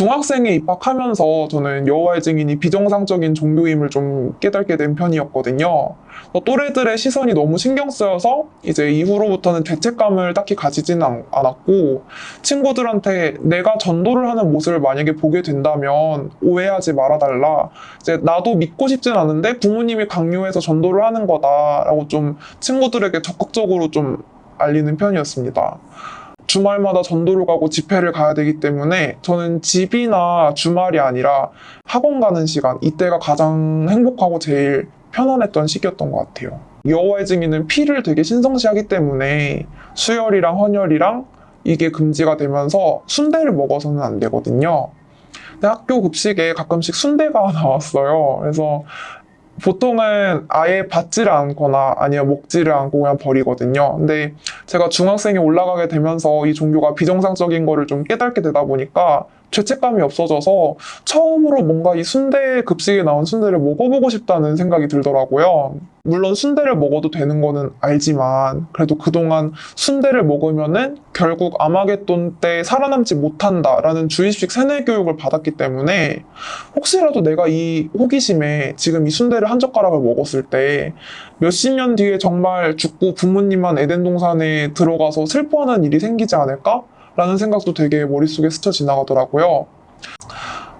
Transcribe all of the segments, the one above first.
중학생에 입학하면서 저는 여호와의 증인이 비정상적인 종교임을 좀 깨닫게 된 편이었거든요. 어, 또래들의 시선이 너무 신경 쓰여서 이제 이후로부터는 죄책감을 딱히 않- 않았고 친구들한테 내가 전도를 하는 모습을 만약에 보게 된다면 오해하지 말아달라. 이제 나도 믿고 싶진 않은데 부모님이 강요해서 전도를 하는 거다라고 좀 친구들에게 적극적으로 좀 알리는 편이었습니다. 주말마다 전도를 가고 집회를 가야 되기 때문에 저는 집이나 주말이 아니라 학원 가는 시간 이때가 가장 행복하고 제일 편안했던 시기였던 것 같아요. 여호와의 증인은 피를 되게 신성시하기 때문에 수혈이랑 헌혈이랑 이게 금지가 되면서 순대를 먹어서는 안 되거든요. 근데 학교 급식에 가끔씩 순대가 나왔어요. 그래서 보통은 아예 받지를 않거나 아니면 먹지를 않고 그냥 버리거든요. 근데 제가 중학생이 올라가게 되면서 이 종교가 비정상적인 거를 좀 깨닫게 되다 보니까 죄책감이 없어져서 처음으로 뭔가 이 순대 급식에 나온 순대를 먹어보고 싶다는 생각이 들더라고요. 물론 순대를 먹어도 되는 거는 알지만 그래도 그동안 순대를 먹으면은 결국 아마겟돈 때 살아남지 못한다라는 주입식 세뇌 교육을 받았기 때문에 혹시라도 내가 이 호기심에 지금 이 순대를 한 젓가락을 먹었을 때 몇십 년 뒤에 정말 죽고 부모님만 에덴 동산에 들어가서 슬퍼하는 일이 생기지 않을까? 라는 생각도 되게 머릿속에 스쳐 지나가더라고요.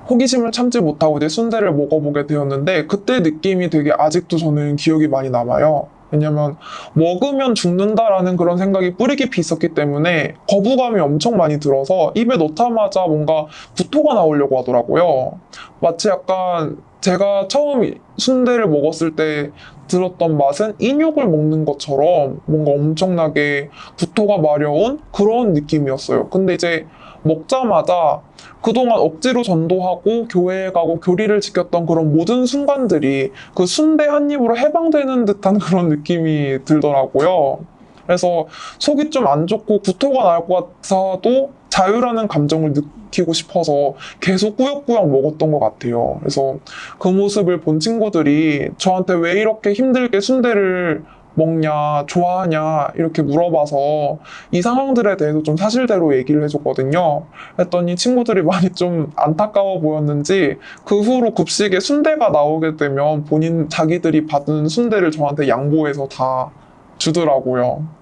호기심을 참지 못하고 이제 순대를 먹어보게 되었는데 그때 느낌이 되게 아직도 저는 기억이 많이 남아요. 왜냐면 먹으면 죽는다라는 그런 생각이 뿌리 깊이 있었기 때문에 거부감이 엄청 많이 들어서 입에 넣자마자 뭔가 구토가 나오려고 하더라고요. 마치 약간 제가 처음 순대를 먹었을 때 들었던 맛은 인육을 먹는 것처럼 뭔가 엄청나게 구토가 마려운 그런 느낌이었어요. 근데 이제 먹자마자 그동안 억지로 전도하고 교회에 가고 교리를 지켰던 그런 모든 순간들이 그 순대 한 입으로 해방되는 듯한 그런 느낌이 들더라고요. 그래서 속이 좀 안 좋고 구토가 날 것 같아도 자유라는 감정을 느끼고 싶어서 계속 꾸역꾸역 먹었던 것 같아요. 그래서 그 모습을 본 친구들이 저한테 왜 이렇게 힘들게 순대를 먹냐, 좋아하냐, 이렇게 물어봐서 이 상황들에 대해서 좀 사실대로 얘기를 해줬거든요. 했더니 친구들이 많이 좀 안타까워 보였는지 그 후로 급식에 순대가 나오게 되면 본인 자기들이 받은 순대를 저한테 양보해서 다 주더라고요.